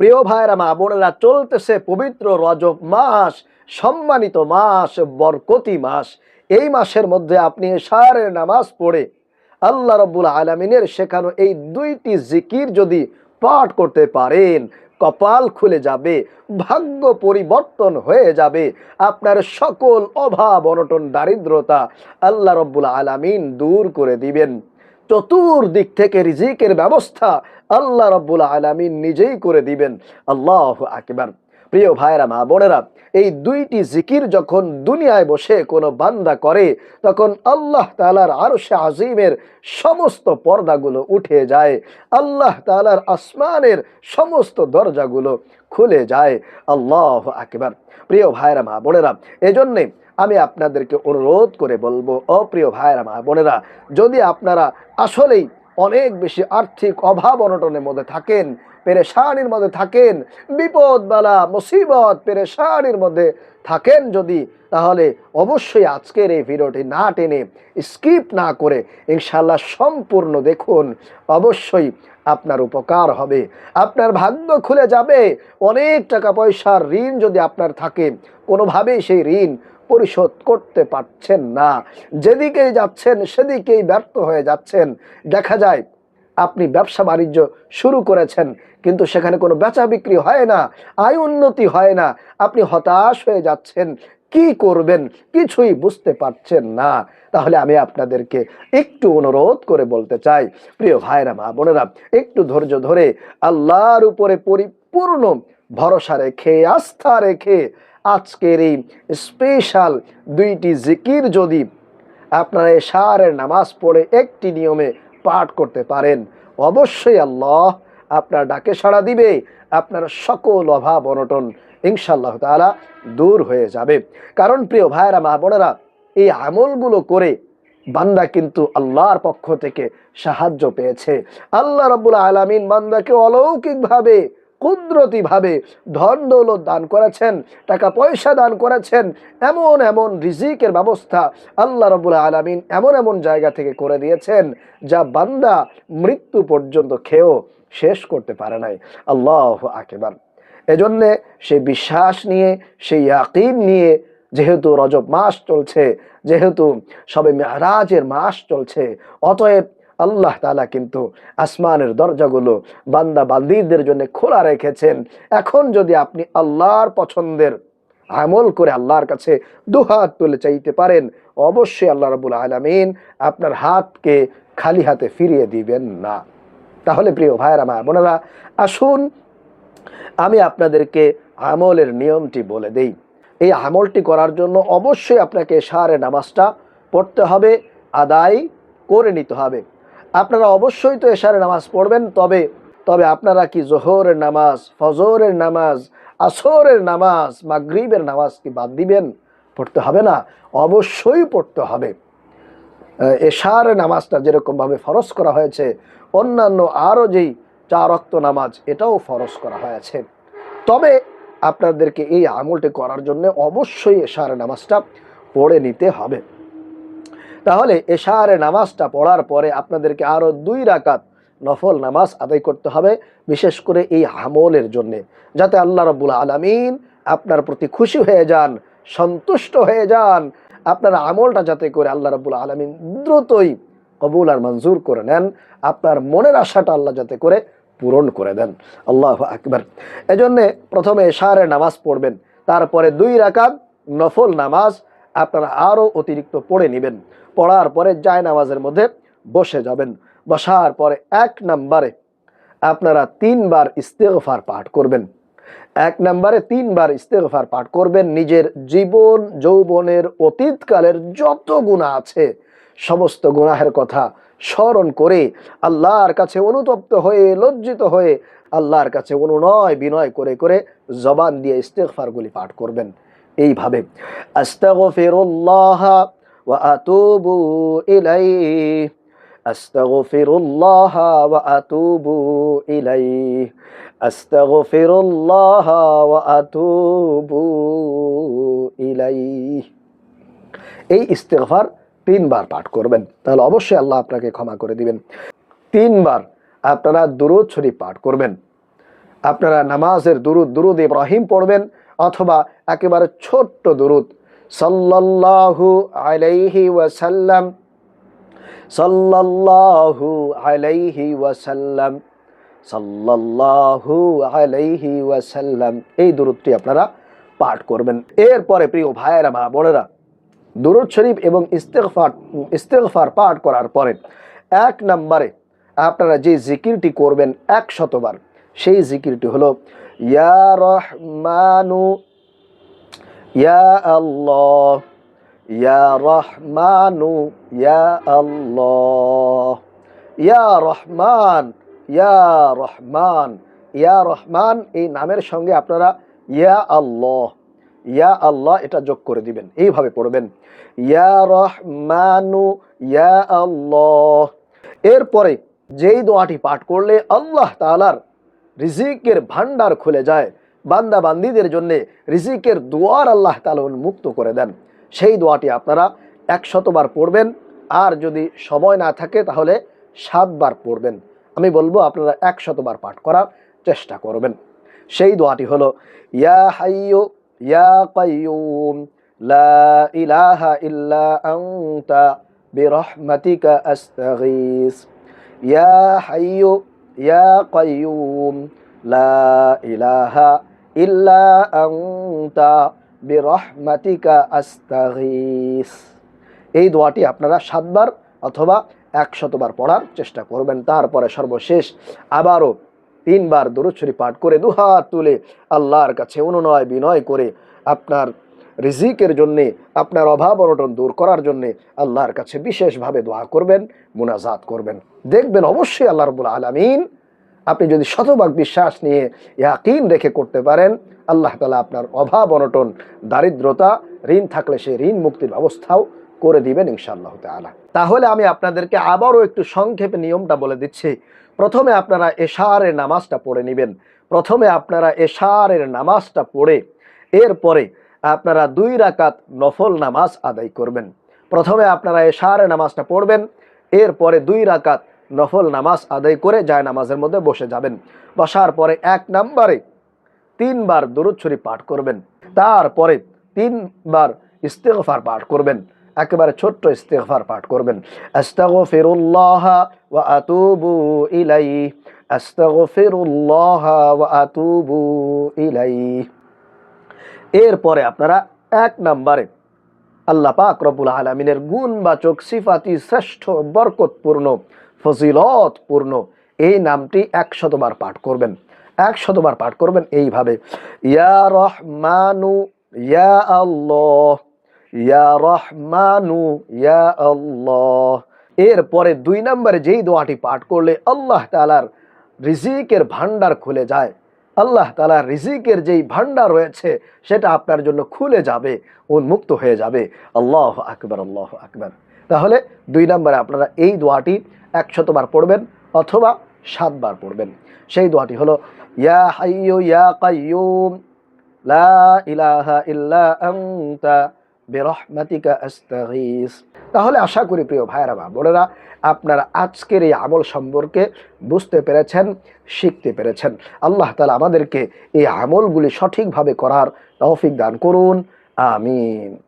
প্রিয় ভাইরা মা বোনেরা, চলতেছে পবিত্র রজব মাস, সম্মানিত মাস, বরকতি মাস। এই মাসের মধ্যে আপনি সারের নামাজ পড়ে আল্লাহ রব্বুল আলমিনের শেখানো এই দুইটি জিকির যদি পাঠ করতে পারেন, কপাল খুলে যাবে, ভাগ্য পরিবর্তন হয়ে যাবে, আপনার সকল অভাব, অনটন, দারিদ্রতা আল্লাহ রব্বুল আলামিন দূর করে দিবেন। চতুর্দিক থেকে রিজিকের ব্যবস্থা আল্লাহ রব্বুল আলামিন নিজেই করে দিবেন। আল্লাহ আকবার। প্রিয় ভাইরা মা বোনেরা, এই দুইটি জিকির যখন দুনিয়ায় বসে কোনো বান্দা করে, তখন আল্লাহ তালার আরশে আজিমের সমস্ত পর্দাগুলো উঠে যায়। আল্লাহ তালার আসমানের সমস্ত দরজাগুলো খুলে যায়। আল্লাহ আকবার। প্রিয় ভাইরা মা বোনেরা, এজন্যে আমি আপনাদেরকে অনুরোধ করে বলব, অপ্রিয় ভাইরা মা বোনেরা, যদি আপনারা আসলেই অনেক বেশি আর্থিক অভাব অনটনের মধ্যে থাকেন, পেরেশানির মধ্যে থাকেন বিপদ বালা মুসিবত, পেরেশানির মধ্যে থাকেন যদি, তাহলে অবশ্যই আজকের এই ভিডিওটি না টেনে স্কিপ না করে ইনশাল্লাহ সম্পূর্ণ দেখুন। অবশ্যই আপনার উপকার হবে। আপনার ভাগ্য খুলে যাবে। অনেক টাকা পয়সার ঋণ যদি আপনার থাকে, কোনোভাবেই সেই ঋণ পরিশোধ করতে পারছেন না। যেদিকেই যাচ্ছেন, সেদিকেই ব্যর্থ হয়ে যাচ্ছেন। দেখা যায়, আপনি ব্যবসা বাণিজ্য শুরু করেছেন, কিন্তু সেখানে কোনো বেচা বিক্রি হয় না, আয় উন্নতি হয় না। আপনি হতাশ হয়ে যাচ্ছেন, কি করবেন? কিছুই বুঝতে পারছেন না। তাহলে আমি আপনাদেরকে একটু অনুরোধ করে বলতে চাই, প্রিয় ভাইরা মা বোনেরা, একটু ধৈর্য ধরে আল্লাহর উপরে পরিপূর্ণ ভরসা রেখে, আস্থা রেখে আজকের এই স্পেশাল দুইটি জিকির যদি আপনারা এশারের নামাজ পড়ে একটি নিয়মে পাঠ করতে পারেন, অবশ্যই আল্লাহ আপনার ডাকে সাড়া দিবে, আপনার সকল অভাব অনটন ইনশাল্লাহ তাআলা দূর হয়ে যাবে। কারণ প্রিয় ভাইয়েরা, মা বোনেরা, এই আমলগুলো করে বান্দা কিন্তু আল্লাহর পক্ষ থেকে সাহায্য পেয়েছে। আল্লাহ রব্বুল আলামিন বান্দাকে অলৌকিকভাবে কুদরতিভাবে ধন দৌলত দান করেছেন, টাকা পয়সা দান করেছেন, এমন এমন রিজিকের ব্যবস্থা আল্লাহ রবুল আলমিন এমন এমন জায়গা থেকে করে দিয়েছেন যা বান্দা মৃত্যু পর্যন্ত খেয়েও শেষ করতে পারে নাই। আল্লাহ আকেবার। এজন্যে সেই বিশ্বাস নিয়ে, সেই ইয়াকিন নিয়ে যেহেতু রজব মাস চলছে, যেহেতু সবে মেহরাজের মাস চলছে, অতএব আল্লাহ তালা কিন্তু আসমানের দরজাগুলো বান্দা বান্দিদের জন্য খোলা রেখেছেন। এখন যদি আপনি আল্লাহর পছন্দের আমল করে আল্লাহর কাছে দুহাত তুলে চাইতে পারেন, অবশ্যই আল্লাহ রবুল আলমিন আপনার হাতকে খালি হাতে ফিরিয়ে দিবেন না। তাহলে প্রিয় ভাইয়েরা, মা বোনেরা, আসুন আমি আপনাদেরকে আমলের নিয়মটি বলে দেই। এই আমলটি করার জন্য অবশ্যই আপনাকে সারে নামাজটা পড়তে হবে, আদায় করে নিতে হবে। আপনারা অবশ্যই তো এশারের নামাজ পড়বেন, তবে তবে আপনারা কি জোহরের নামাজ, ফজরের নামাজ, আসরের নামাজ, মাগরিবের নামাজ কি বাদ দিবেন? পড়তে হবে না, অবশ্যই পড়তে হবে। এশার নামাজটা যেরকমভাবে ফরজ করা হয়েছে, অন্যান্য আরও যেই চার রক্ত নামাজ, এটাও ফরজ করা হয়েছে। তবে আপনাদেরকে এই আমলটি করার জন্য অবশ্যই এশার নামাজটা পড়ে নিতে হবে। তাহলে এশারে নামাজটা পড়ার পরে আপনাদেরকে আরও দুই রাকাত নফল নামাজ আদায় করতে হবে, বিশেষ করে এই আমলের জন্যে। যাতে আল্লাহ রব্বুল আলমিন আপনার প্রতি খুশি হয়ে যান, সন্তুষ্ট হয়ে যান। আপনার আমলটা যাতে করে আল্লাহ রব্বুল আলমিন দ্রুতই কবুল আর মঞ্জুর করে নেন, আপনার মনের আশাটা আল্লাহ যাতে করে পূরণ করে দেন। আল্লাহ আকবর। এজন্যে প্রথমে এশারে নামাজ পড়বেন, তারপরে দুই রাকাত নফল নামাজ আপনারা আরও অতিরিক্ত পড়ে নেবেন। পড়ার পরে জায় নামাজের মধ্যে বসে যাবেন। বসার পরে এক নম্বরে আপনারা তিনবার ইস্তেগফার পাঠ করবেন। এক নম্বরে তিনবার ইস্তেগফার পাঠ করবেন। নিজের জীবন, যৌবনের, অতীতকালের যত গুণা আছে, সমস্ত গুনাহের কথা স্মরণ করে আল্লাহর কাছে অনুতপ্ত হয়ে, লজ্জিত হয়ে আল্লাহর কাছে অনুনয় বিনয় করে করে জবান দিয়ে ইস্তেগফারগুলি পাঠ করবেন। এইভাবে। আস্তাগফিরুল্লাহ আতুবু ইলাইহি আস্তাগফিরুল্লাহ ওয়া আতুবু ইলাইহি আস্তাগফিরুল্লাহ ওয়া আতুবু ইলাইহি এই ইস্তেগফার তিনবার পাঠ করবেন। তাহলে অবশ্যই আল্লাহ আপনাকে ক্ষমা করে দিবেন। তিনবার আপনারা দুরুদ শরীফ পাঠ করবেন। আপনারা নামাজের দুরুদ দুরুদ ইব্রাহিম পড়বেন অথবা একেবারে ছোট্ট দুরুদ সাল্লাল্লাহু আলাইহি ওয়াসাল্লাম, সাল্লাল্লাহু আলাইহি ওয়াসাল্লাম, সাল্লাল্লাহু আলাইহি ওয়াসাল্লাম। এই দুরুদটি আপনারা পাঠ করবেন। এরপরে প্রিয় ভাইয়েরা, মা বোনেরা, দুরুদ শরীফ এবং ইস্তেগফার ইস্তেগফার পাঠ করার পরে এক নম্বরে আপনারা যে জিকিরটি করবেন এক শতবার সেই জিকিরটি হলো, ইয়া রহমানু ইয়া ইয়া রহমানু ইয়া ইয়া রহমান ইয়া রহমান ইয়া রহমান এই নামের সঙ্গে আপনারা ইয়া আল্লাহ ইয়া আল্লাহ এটা যোগ করে দিবেন। এইভাবে পড়বেন। ইয়া রহমানু ইয়া আল্লাহ এরপরে যেই দোয়াটি পাঠ করলে আল্লাহ তালার রিজিকের ভান্ডার খুলে যায় বান্দা বান্দিদের জন্য রিজিকের দুয়ার আল্লাহ তাআলা উন্মুক্ত করে দেন। সেই দোয়াটি আপনারা একশতবার পড়বেন, আর যদি সময় না থাকে তাহলে সাতবার পড়বেন। আমি বলব আপনারা একশতবার পাঠ করার চেষ্টা করবেন। সেই দোয়াটি হলো, ইয়া হাইয়ু, ইয়া কাইয়ুম, লা ইলাহা ইল্লা আনতা আস্তাগীস। ইয়া হাইয়ু, ইয়া কাইয়ুম, লা ইলাহা ইল্লা আনতা বিরহমাতিকা আস্তাগীস। এই দোয়াটি আপনারা সাতবার অথবা একশতবার পড়ার চেষ্টা করবেন। তারপরে সর্বশেষ আবারও তিনবার দরুদ পাঠ করে দুহাত তুলে আল্লাহর কাছে অনুনয় বিনয় করে আপনার রিজিকের জন্যে, আপনার অভাব অনটন দূর করার জন্যে আল্লাহর কাছে বিশেষভাবে দোয়া করবেন, মুনাজাত করবেন। দেখবেন অবশ্যই আল্লাহ রবুল আলমিন আপনি যদি শতভাগ বিশ্বাস নিয়ে ইয়াকিন রেখে করতে পারেন, আল্লাহ তালা আপনার অভাব, অনটন, দারিদ্রতা, ঋণ থাকলে সেই ঋণ মুক্তির ব্যবস্থাও করে দিবেন ইনশাআল্লাহ তালা তাহলে আমি আপনাদেরকে আবারও একটু সংক্ষেপে নিয়মটা বলে দিচ্ছি। প্রথমে আপনারা এশারের নামাজটা পড়ে নেবেন। প্রথমে আপনারা এশারের নামাজটা পড়ে, এরপরে আপনারা দুই রাকাত নফল নামাজ আদায় করবেন। প্রথমে আপনারা এশারের নামাজটা পড়বেন, এরপরে দুই রাকাত নফল নামাজ আদায় করে যায় নামাজের মধ্যে বসে যাবেন। বসার পরে এক নম্বরে তিনবার দরুদ পাঠ করবেন। তারপরে তিনবার ইস্তেগফার পাঠ করবেন। একেবারে ছোট্ট ইস্তেগফার পাঠ করবেন। এরপরে আপনারা এক নম্বরে আল্লাহ পাক রব্বুল আলমিনের গুণবাচক সিফাতি শ্রেষ্ঠ বরকতপূর্ণ ফজিলতপূর্ণ এই নামটি একশতবার পাঠ করবেন। একশতবার পাঠ করবেন এইভাবে। ইয়া রহমানু, ইয়া আল্লাহ, ইয়া রহমানু, ইয়া আল্লাহ। এরপরে দুই নম্বরে যেই দোয়াটি পাঠ করলে আল্লাহ তালার রিজিকের ভান্ডার খুলে যায়। আল্লাহ তালার রিজিকের যেই ভান্ডার রয়েছে, সেটা আপনার জন্য খুলে যাবে, উন্মুক্ত হয়ে যাবে। আল্লাহ আকবর আল্লাহ আকবর। তাহলে দুই নম্বরে আপনারা এই দোয়াটি একশতবার পড়বেন অথবা সাতবার পড়বেন। সেই দোয়াটি হলো, ইয়া হাইয়ু ইয়া কাইয়ুম, লা ইলাহা ইল্লা আনতা বিরহমাতিকা আস্তাগীস। তাহলে আশা করি প্রিয় ভাইয়েরা বা বোনেরা, আপনারা আজকের এই আমল সম্পর্কে বুঝতে পেরেছেন, শিখতে পেরেছেন। আল্লাহ তালা আমাদেরকে এই আমলগুলি সঠিকভাবে করার তৌফিক দান করুন। আমিন।